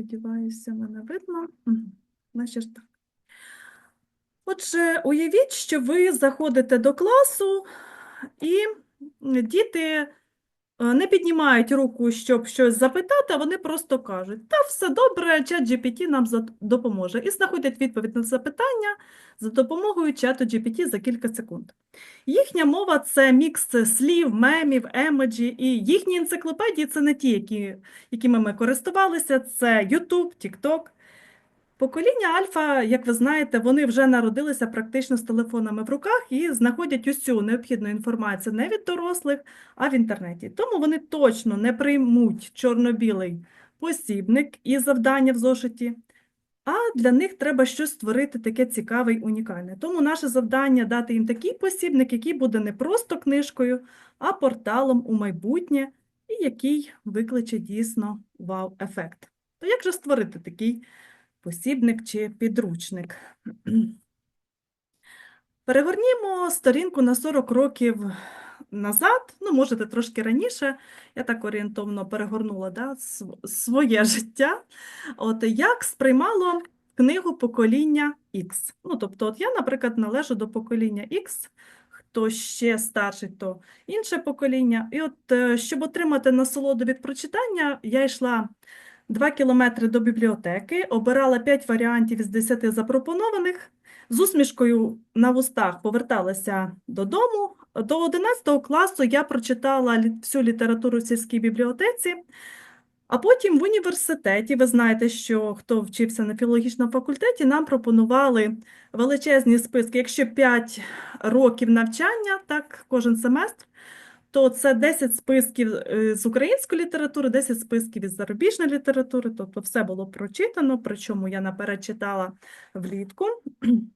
Сподіваюся, мене видно. Значить ж так. Отже, уявіть, що ви заходите до класу, і діти не піднімають руку, щоб щось запитати, а вони просто кажуть: та все добре, чат GPT нам допоможе. І знаходять відповідь на запитання за допомогою чату GPT за кілька секунд. Їхня мова це мікс слів, мемів, емоджі, і їхні енциклопедії це не ті, які, якими ми користувалися, це YouTube, TikTok. Покоління Альфа, як ви знаєте, вони вже народилися практично з телефонами в руках і знаходять усю необхідну інформацію не від дорослих, а в інтернеті. Тому вони точно не приймуть чорно-білий посібник і завдання в зошиті, а для них треба щось створити таке цікаве й унікальне. Тому наше завдання дати їм такий посібник, який буде не просто книжкою, а порталом у майбутнє, і який викличе дійсно вау-ефект. То як же створити такий посібник чи підручник? Перегорнімо сторінку на 40 років назад, ну, можете трошки раніше, я так орієнтовно перегорнула да, своє життя. От як сприймало книгу покоління X. Ну, тобто, от я, наприклад, належу до покоління X, хто ще старший, то інше покоління. І от, е, щоб отримати насолоду від прочитання, я йшла 2 кілометри до бібліотеки, обирала 5 варіантів із 10 запропонованих, з усмішкою на вустах поверталася додому. До 11 класу я прочитала всю літературу в сільській бібліотеці, а потім в університеті, ви знаєте, що хто вчився на філологічному факультеті, нам пропонували величезні списки. Якщо 5 років навчання, так, кожен семестр, то це 10 списків е, з української літератури, 10 списків із зарубіжної літератури, тобто все було прочитано, причому я наперед читала влітку.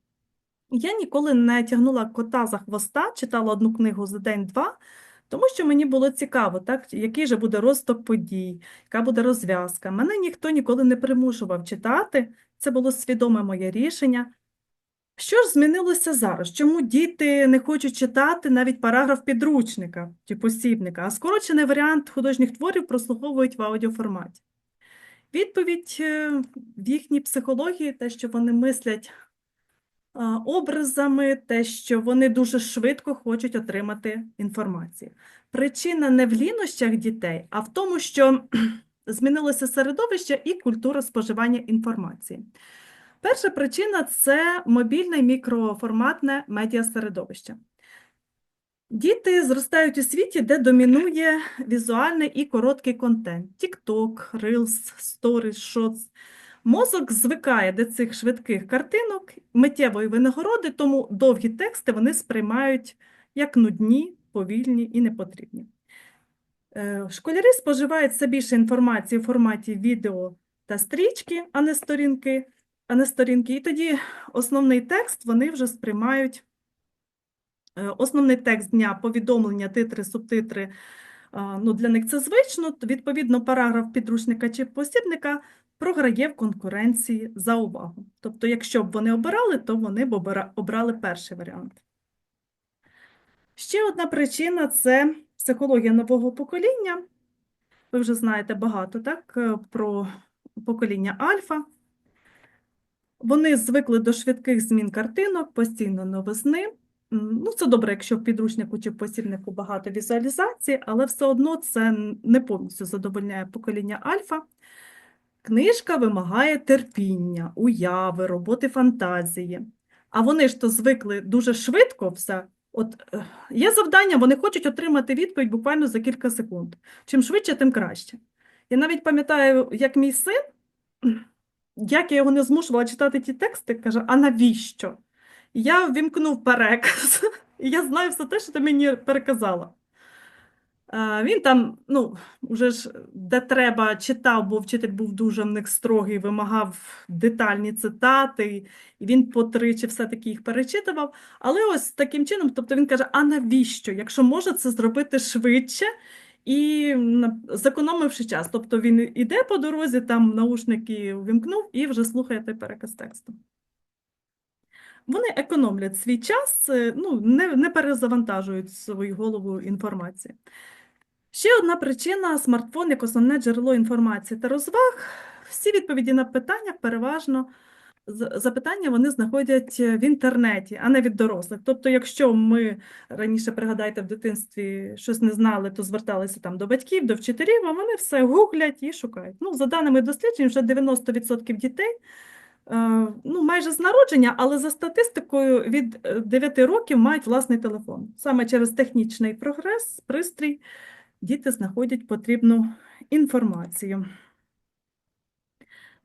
Я ніколи не тягнула кота за хвоста, читала одну книгу за день-два, тому що мені було цікаво, так, який же буде розвиток подій, яка буде розв'язка. Мене ніхто ніколи не примушував читати, це було свідоме моє рішення. Що ж змінилося зараз? Чому діти не хочуть читати навіть параграф підручника чи посібника, а скорочений варіант художніх творів прослуховують в аудіоформаті? Відповідь е, в їхній психології, те, що вони мислять образами, те, що вони дуже швидко хочуть отримати інформацію. Причина не в лінощах дітей, а в тому, що змінилося середовище і культура споживання інформації. Перша причина це мобільне мікроформатне медіасередовище. Діти зростають у світі, де домінує візуальний і короткий контент: TikTok, Reels, Stories, Shorts. Мозок звикає до цих швидких картинок, миттєвої винагороди, тому довгі тексти вони сприймають як нудні, повільні і непотрібні. Е, Школярі споживають все більше інформації у форматі відео та стрічки, а не сторінки, не сторінки. І тоді основний текст вони вже сприймають. е, Основний текст дня, повідомлення, титри, субтитри, ну, для них це звично, відповідно, параграф підручника чи посібника програє в конкуренції за увагу. Тобто, якщо б вони обирали, то вони б обрали перший варіант. Ще одна причина це психологія нового покоління. Ви вже знаєте багато так, е, про покоління альфа. Вони звикли до швидких змін картинок, постійно новизни. Ну, це добре, якщо в підручнику чи в посібнику багато візуалізації, але все одно це не повністю задовольняє покоління альфа. Книжка вимагає терпіння, уяви, роботи фантазії. А вони ж то звикли дуже швидко все. От е, є завдання, вони хочуть отримати відповідь буквально за кілька секунд. Чим швидше, тим краще. Я навіть пам'ятаю, як мій син, як я його не змушувала читати ті тексти, каже, а навіщо? Я ввімкнув переказ, і я знаю все те, що ти мені переказала. Е, Він там, ну, уже ж де треба читав, бо вчитель був дуже в них строгий, вимагав детальні цитати, і він по тричі все-таки їх перечитував. Але ось таким чином, тобто він каже: а навіщо, якщо може це зробити швидше і зекономивши час. Тобто він іде по дорозі, там наушники вимкнув і вже слухає той переказ тексту. Вони економлять свій час, е, ну, не, не перезавантажують свою голову інформації. Ще одна причина – смартфон як основне джерело інформації та розваг. всі відповіді на питання переважно запитання вони знаходять в інтернеті, а не від дорослих. Тобто, якщо ми раніше, пригадайте, в дитинстві щось не знали, то зверталися там до батьків, до вчителів, а вони все гуглять і шукають. Ну, за даними досліджень, вже 90% дітей, е, ну, майже з народження, але за статистикою від е, 9 років мають власний телефон. Саме через технічний прогрес, пристрій, діти знаходять потрібну інформацію.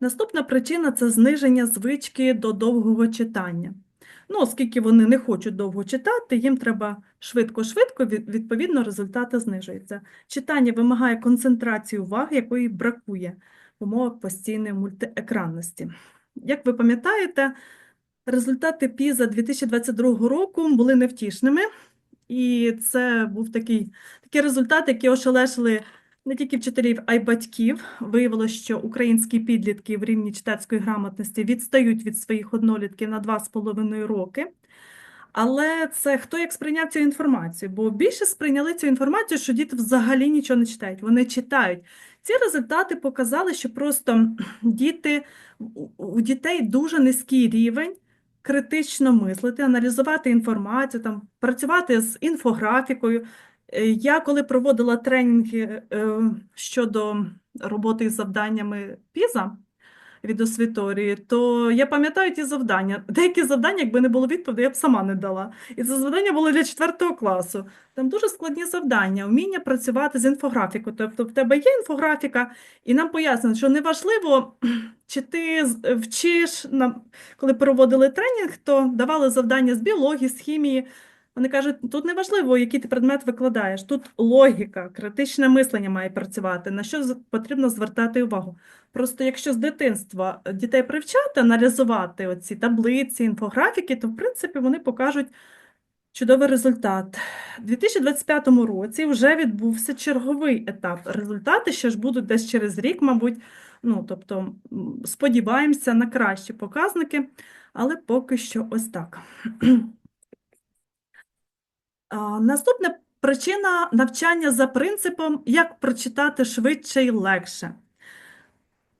Наступна причина це зниження звички до довгого читання. Ну, оскільки вони не хочуть довго читати, їм треба швидко-швидко, відповідно, результати знижуються. Читання вимагає концентрації уваги, якої бракує в умовах постійної мультиекранності. Як ви пам'ятаєте, результати ПІЗа 2022 року були невтішними, і це був такий, такий результат, який ошелешили не тільки вчителів, а й батьків. Виявилося, що українські підлітки в рівні читацької грамотності відстають від своїх однолітків на 2,5 роки. Але це хто як сприйняв цю інформацію? Бо більше сприйняли цю інформацію, що діти взагалі нічого не читають. Вони читають. Ці результати показали, що просто діти, у- дітей дуже низький рівень критично мислити, аналізувати інформацію, там, працювати з інфографікою. Е, Я коли проводила тренінги е, щодо роботи із завданнями ПІЗа від освіторії, то я пам'ятаю ті завдання. Деякі завдання, якби не було відповіді, я б сама не дала. І це завдання було для 4 класу. Там дуже складні завдання, вміння працювати з інфографікою. Тобто в тебе є інфографіка, і нам пояснено, що неважливо, чи ти вчиш, коли проводили тренінг, то давали завдання з біології, з хімії. Вони кажуть, тут не важливо, який ти предмет викладаєш, тут логіка, критичне мислення має працювати, на що потрібно звертати увагу. Просто якщо з дитинства дітей привчати, аналізувати оці таблиці, інфографіки, то в принципі вони покажуть чудовий результат. У 2025 році вже відбувся черговий етап. Результати ще ж будуть десь через рік, мабуть. Ну, тобто, сподіваємося на кращі показники, але поки що ось так. Наступна причина навчання за принципом, як прочитати швидше і легше.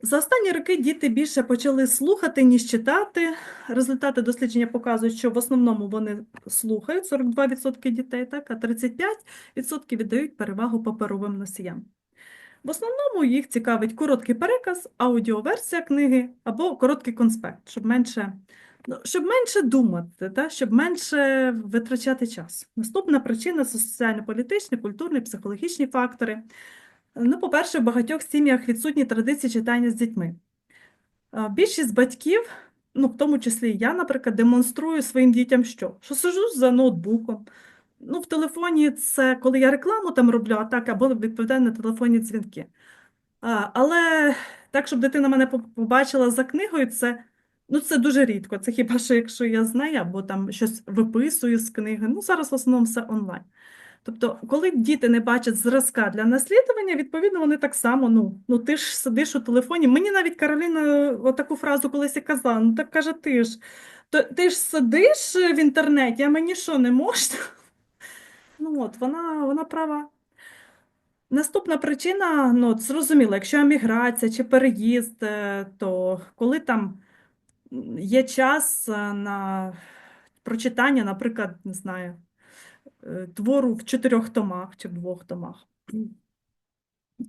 За останні роки діти більше почали слухати, ніж читати. Результати дослідження показують, що в основному вони слухають 42% дітей, так, а 35% віддають перевагу паперовим носіям. В основному їх цікавить короткий переказ, аудіоверсія книги або короткий конспект, щоб менше, щоб менше думати, та, щоб менше витрачати час. Наступна причина це соціально-політичні, культурні, психологічні фактори. Ну, по-перше, в багатьох сім'ях відсутні традиції читання з дітьми. Більшість батьків, ну, в тому числі і я, наприклад, демонструю своїм дітям що? Що сижу за ноутбуком. Ну, в телефоні це коли я рекламу там роблю, а так, або відповідаю на телефонні дзвінки. А, але так, щоб дитина мене побачила за книгою, це, ну, це дуже рідко. Це хіба що якщо я знаю, або там щось виписую з книги. Ну, зараз в основному все онлайн. Тобто, коли діти не бачать зразка для наслідування, відповідно, вони так само, ну, ну ти ж сидиш у телефоні. Мені навіть Кароліна отаку фразу колись і казала, ну так каже, ти ж, то, ти ж сидиш в інтернеті, а мені що, не можна? Ну от, вона, вона права. Наступна причина, ну, зрозуміло, якщо еміграція чи переїзд, е, то коли там є час е, на прочитання, наприклад, не знаю, е, твору в чотирьох томах чи в двох томах.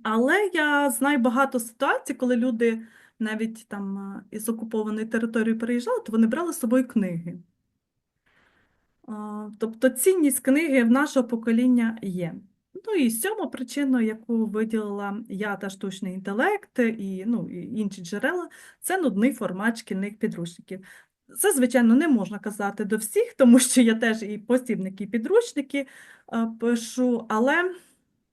Але я знаю багато ситуацій, коли люди навіть там е, із окупованої території переїжджали, то вони брали з собою книги. Тобто цінність книги в нашого покоління є. Ну і сьома причина, яку виділила я та штучний інтелект і, ну, і інші джерела, це нудний формат шкільних підручників. Це, звичайно, не можна казати до всіх, тому що я теж і посібники, і підручники а, пишу, але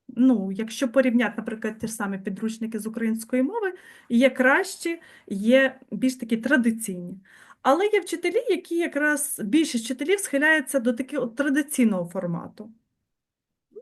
ну, якщо порівняти, наприклад, ті ж самі підручники з української мови, є кращі, є більш такі традиційні. Але є вчителі, які якраз більшість вчителів схиляються до такого традиційного формату.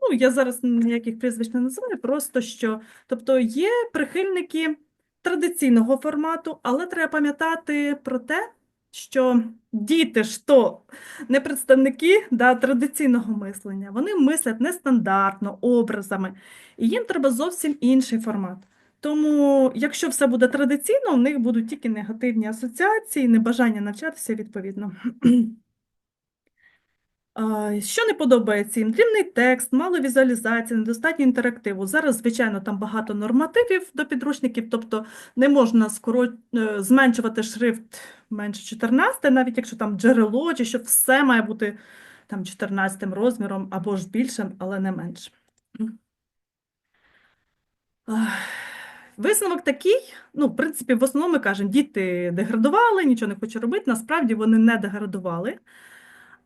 Ну, я зараз ніяких прізвищ не називаю, просто що, тобто є прихильники традиційного формату, але треба пам'ятати про те, що діти ж то не представники да, традиційного мислення, вони мислять нестандартно, образами, і їм треба зовсім інший формат. Тому, якщо все буде традиційно, в них будуть тільки негативні асоціації, небажання навчатися відповідно. Що не подобається їм? Дрібний текст, мало візуалізації, недостатньо інтерактиву. Зараз, звичайно, там багато нормативів до підручників, тобто не можна скоро... е, зменшувати шрифт менше 14, навіть якщо там джерело, чи що все має бути там 14 розміром або ж більшим, але не менше. Висновок такий, ну, в принципі, в основному ми кажемо, діти деградували, нічого не хочуть робити. Насправді вони не деградували,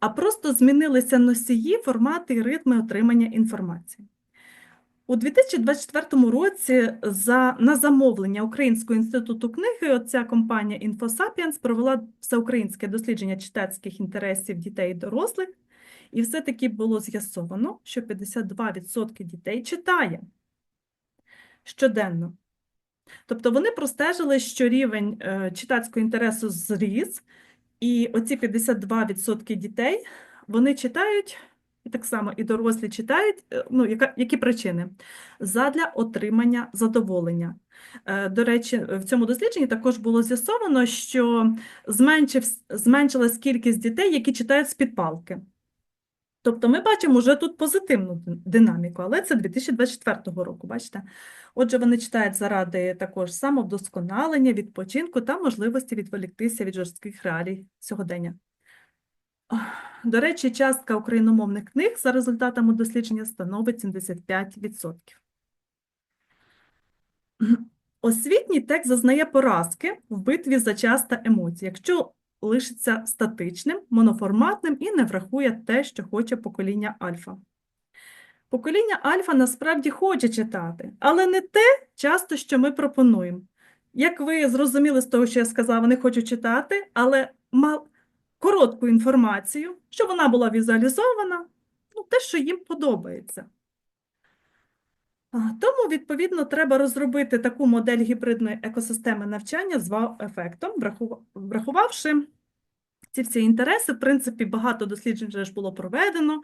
а просто змінилися носії, формати і ритми отримання інформації. У 2024 році за, на замовлення Українського інституту книги оця компанія InfoSapiens провела всеукраїнське дослідження читацьких інтересів дітей і дорослих, і все-таки було з'ясовано, що 52% дітей читає щоденно. Тобто вони простежили, що рівень е, читацького інтересу зріс, і оці 52% дітей вони читають, і так само і дорослі читають, е, ну, яка, які причини? Задля отримання задоволення. Е, До речі, в цьому дослідженні також було з'ясовано, що зменшив, зменшилась кількість дітей, які читають з підпалки. Тобто ми бачимо вже тут позитивну динаміку, але це 2024 року, бачите? Отже, вони читають заради також самовдосконалення, відпочинку та можливості відволіктися від жорстких реалій сьогодення. До речі, частка україномовних книг за результатами дослідження становить 75%. Освітній текст зазнає поразки в битві за час та емоції, якщо лишиться статичним, моноформатним і не врахує те, що хоче покоління альфа. Покоління альфа насправді хоче читати, але не те часто, що ми пропонуємо. Як ви зрозуміли з того, що я сказала, вони хочуть читати, але мал коротку інформацію, щоб вона була візуалізована, ну, те, що їм подобається. Тому, відповідно, треба розробити таку модель гібридної екосистеми навчання з вау-ефектом, врахувавши ці всі інтереси. В принципі, багато досліджень вже ж було проведено,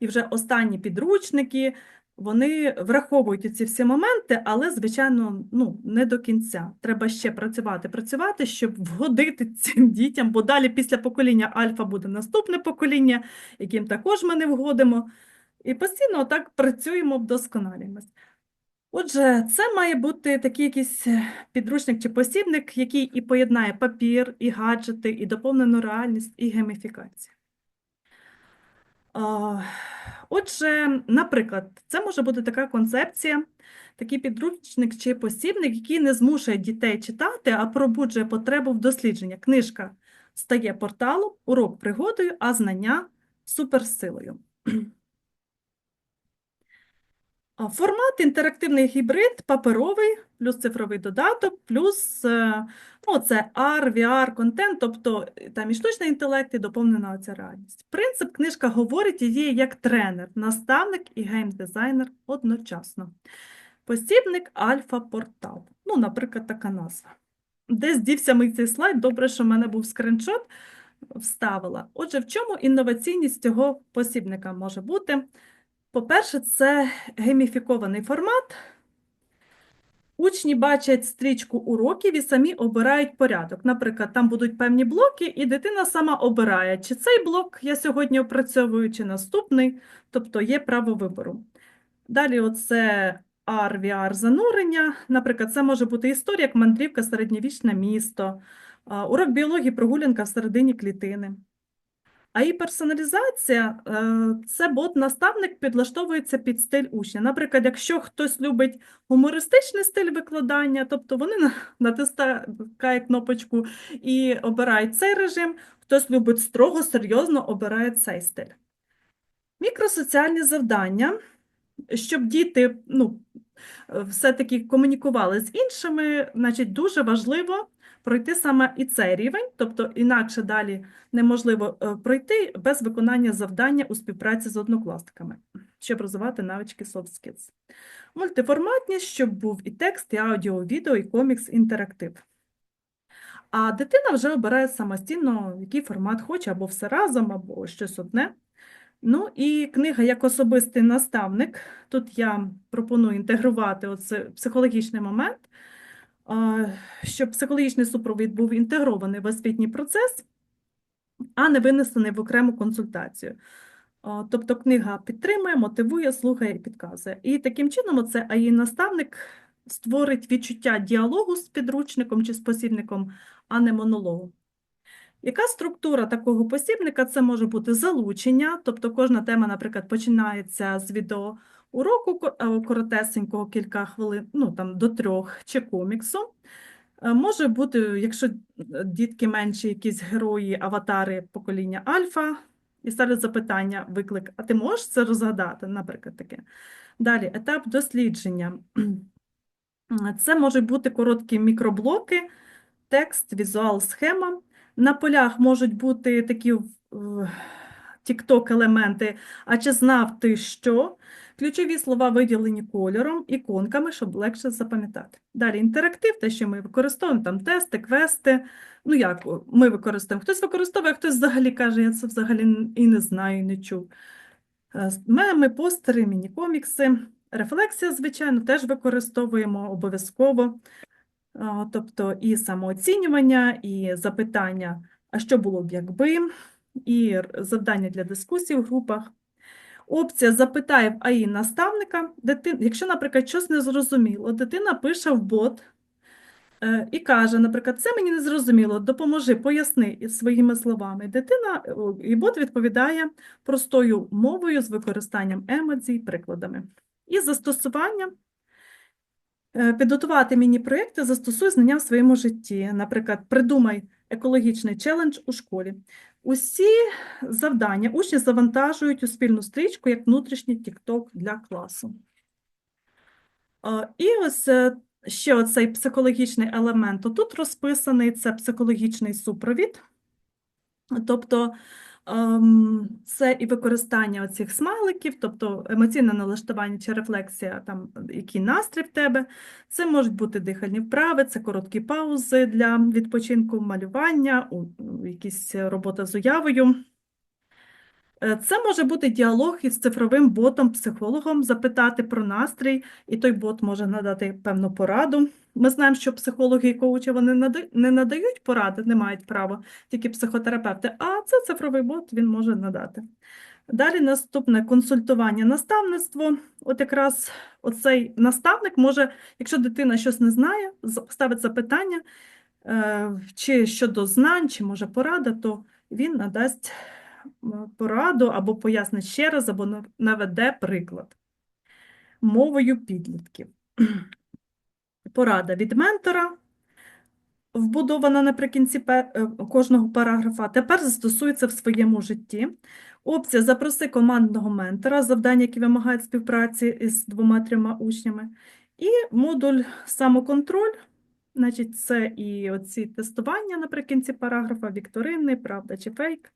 і вже останні підручники, вони враховують ці всі моменти, але, звичайно, ну, не до кінця. Треба ще працювати, працювати, щоб вгодити цим дітям, бо далі після покоління альфа буде наступне покоління, яким також ми не вгодимо. І постійно так працюємо, вдосконалюємось. Отже, це має бути такий якийсь е, підручник чи посібник, який і поєднає папір, і гаджети, і доповнену реальність, і гейміфікацію. Отже, наприклад, це може бути така концепція, такий підручник чи посібник, який не змушує дітей читати, а пробуджує потребу в дослідження. Книжка стає порталом, урок пригодою, а знання суперсилою. Формат інтерактивний гібрид, паперовий, плюс цифровий додаток, плюс е, ну, це AR, VR, контент, тобто е, там і штучний інтелект, і доповнена оця реальність. Принцип книжка говорить діє як тренер, наставник і геймдизайнер одночасно. Посібник альфа-портал. Ну, наприклад, така назва. Десь дівся мій цей слайд, добре, що в мене був скриншот, вставила. Отже, в чому інноваційність цього посібника може бути? По-перше, це гейміфікований формат. Учні бачать стрічку уроків і самі обирають порядок. Наприклад, там будуть певні блоки, і дитина сама обирає, чи цей блок я сьогодні опрацьовую, чи наступний, тобто є право вибору. Далі оце AR, VR занурення. Наприклад, це може бути історія, як мандрівка середньовічне місто, урок біології, прогулянка всередині клітини. А і персоналізація е, це бот-наставник підлаштовується під стиль учня. Наприклад, якщо хтось любить гумористичний стиль викладання, тобто вони натискають кнопочку і обирають цей режим, хтось любить строго, серйозно обирає цей стиль. Мікросоціальні завдання, щоб діти ну, все-таки комунікували з іншими, значить, дуже важливо пройти саме і цей рівень, тобто інакше далі неможливо е, пройти без виконання завдання у співпраці з однокласниками, щоб розвивати навички soft skills. Мультиформатність, щоб був і текст, і аудіо, відео, і комікс, інтерактив. А дитина вже обирає самостійно, який формат хоче, або все разом, або щось одне. Ну і книга як особистий наставник. Тут я пропоную інтегрувати оце психологічний момент, щоб психологічний супровід був інтегрований в освітній процес, а не винесений в окрему консультацію. Тобто книга підтримує, мотивує, слухає і підказує. І таким чином, оце АІ наставник створить відчуття діалогу з підручником чи з посібником, а не монологу. Яка структура такого посібника? Це може бути залучення, тобто кожна тема, наприклад, починається з відеоуроку ко- е, коротесенького, кілька хвилин, ну там до трьох, чи коміксу. Е, Може бути, якщо е, дітки менші, якісь герої, аватари покоління альфа, і ставлять запитання, виклик, а ти можеш це розгадати, наприклад, таке. Далі, етап дослідження. Це можуть бути короткі мікроблоки, текст, візуал, схема. На полях можуть бути такі тікток-елементи, а чи знав ти що? Ключові слова виділені кольором, іконками, щоб легше запам'ятати. Далі інтерактив, те, що ми використовуємо, там тести, квести. Ну як ми використовуємо? Хтось використовує, а хтось взагалі каже, я це взагалі і не знаю, і не чув. Е, Меми, постери, міні-комікси. Рефлексія, звичайно, теж використовуємо обов'язково. Тобто і самооцінювання, і запитання, а що було б якби, і завдання для дискусій в групах. Опція запитає в АІ наставника, дитин... якщо, наприклад, щось не зрозуміло, дитина пише в бот е, і каже, наприклад, це мені не зрозуміло, допоможи, поясни своїми словами. Дитина і бот відповідає простою мовою з використанням емодзій, прикладами. І застосування Е, Підготувати міні-проєкти, застосуй знання в своєму житті. Наприклад, придумай екологічний челендж у школі. Усі завдання учні завантажують у спільну стрічку як внутрішній TikTok для класу. Е, І ось е, ще оцей психологічний елемент. Тут розписаний це психологічний супровід. Тобто це і використання оцих смайликів, тобто емоційне налаштування чи рефлексія, там, який настрій в тебе. Це можуть бути дихальні вправи, це короткі паузи для відпочинку, малювання, якісь робота з уявою. Е, Це може бути діалог із цифровим ботом-психологом, запитати про настрій, і той бот може надати певну пораду. Ми знаємо, що психологи і коучі вони не надають поради, не мають права, тільки психотерапевти, а це цифровий бот він може надати. Далі наступне консультування, наставництво. От якраз оцей наставник може, якщо дитина щось не знає, ставить запитання, е, чи щодо знань, чи може порада, то він надасть пораду або пояснить ще раз, або наведе приклад мовою підлітків. Порада від ментора, вбудована наприкінці е, кожного параграфа, тепер застосується в своєму житті. Опція «Запроси командного ментора», завдання, які вимагають співпраці із двома-трьома учнями. І модуль «Самоконтроль», значить, це і оці тестування наприкінці параграфа, вікторини, правда чи фейк.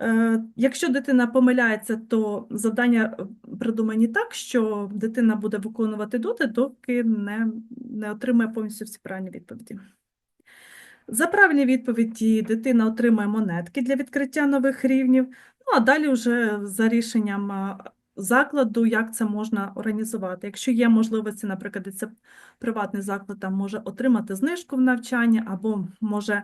Е, Якщо дитина помиляється, то завдання е, придумані так, що дитина буде виконувати доти, доки не, не отримає повністю всі правильні відповіді. За правильні відповіді дитина отримає монетки для відкриття нових рівнів, ну а далі вже за рішенням закладу, як це можна організувати. Якщо є можливості, наприклад, це приватний заклад, там може отримати знижку в навчанні або може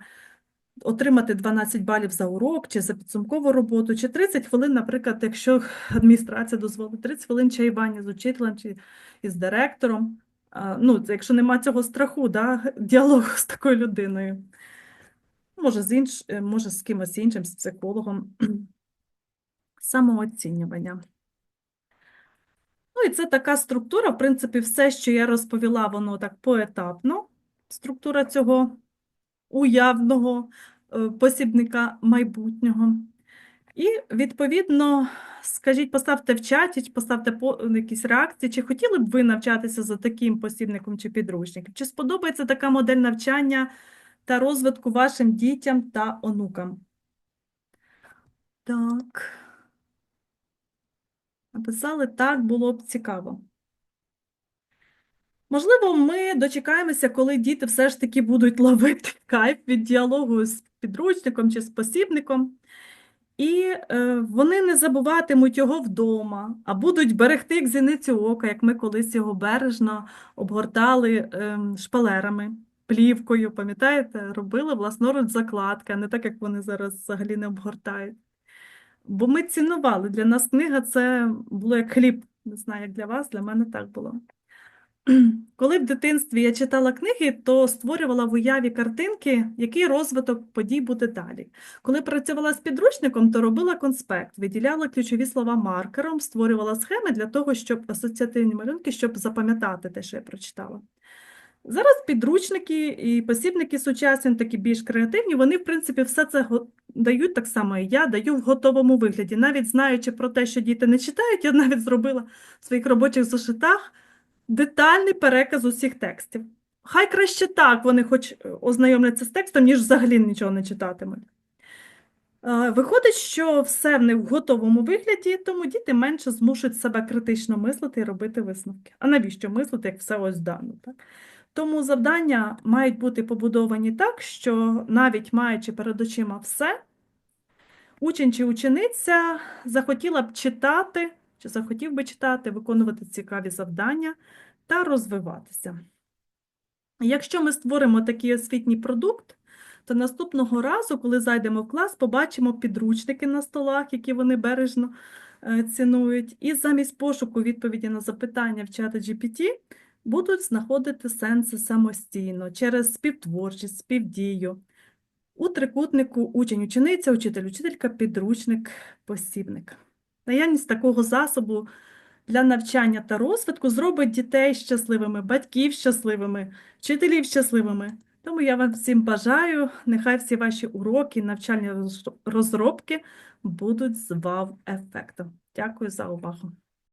отримати 12 балів за урок чи за підсумкову роботу, чи 30 хвилин, наприклад, якщо адміністрація дозволить, 30 хвилин чаювання з учителем чи із директором. Ну, якщо нема цього страху, да, діалогу з такою людиною. Може, з інш... е, може, з кимось іншим, з психологом. Самооцінювання. Ну, і це така структура, в принципі, все, що я розповіла, воно так поетапно. Структура цього уявного е, посібника майбутнього. І, відповідно, скажіть, поставте в чаті, чи поставте якісь реакції, чи хотіли б ви навчатися за таким посібником чи підручником? Чи сподобається така модель навчання та розвитку вашим дітям та онукам? Так. Написали, так, було б цікаво. Можливо, ми дочекаємося, коли діти все ж таки будуть ловити кайф від діалогу з підручником чи з посібником. І е, вони не забуватимуть його вдома, а будуть берегти як зіницю ока, як ми колись його бережно обгортали ем, шпалерами, плівкою, пам'ятаєте, робили власноруч закладки, а не так, як вони зараз взагалі не обгортають. Бо ми цінували. Для нас книга це було як хліб. Не знаю, як для вас, для мене так було. Коли в дитинстві я читала книги, то створювала в уяві картинки, який розвиток подій буде далі. Коли працювала з підручником, то робила конспект, виділяла ключові слова маркером, створювала схеми для того, щоб асоціативні малюнки, щоб запам'ятати те, що я прочитала. Зараз підручники і посібники сучасні, такі більш креативні, вони, в принципі, все це дають так само, і я даю в готовому вигляді. Навіть знаючи про те, що діти не читають, я навіть зробила в своїх робочих зошитах детальний переказ усіх текстів. Хай краще так вони хоч е, ознайомляться з текстом, ніж взагалі нічого не читатимуть. Е, Виходить, що все в них в готовому вигляді, тому діти менше змушують себе критично мислити і робити висновки. А навіщо мислити, як все ось дано? Так? Тому завдання мають бути побудовані так, що навіть маючи перед очима все, учень чи учениця захотіла б читати, чи захотів би читати, виконувати цікаві завдання та розвиватися. Якщо ми створимо такий освітній продукт, то наступного разу, коли зайдемо в клас, побачимо підручники на столах, які вони бережно е, цінують, і замість пошуку відповіді на запитання в чата GPT будуть знаходити сенси самостійно через співтворчість, співдію. У трикутнику учень-учениця, учитель-учителька, підручник, посібник. Наявність такого засобу для навчання та розвитку зробить дітей щасливими, батьків щасливими, вчителів щасливими. Тому я вам всім бажаю, нехай всі ваші уроки, навчальні розробки будуть з вау-ефектом. Дякую за увагу.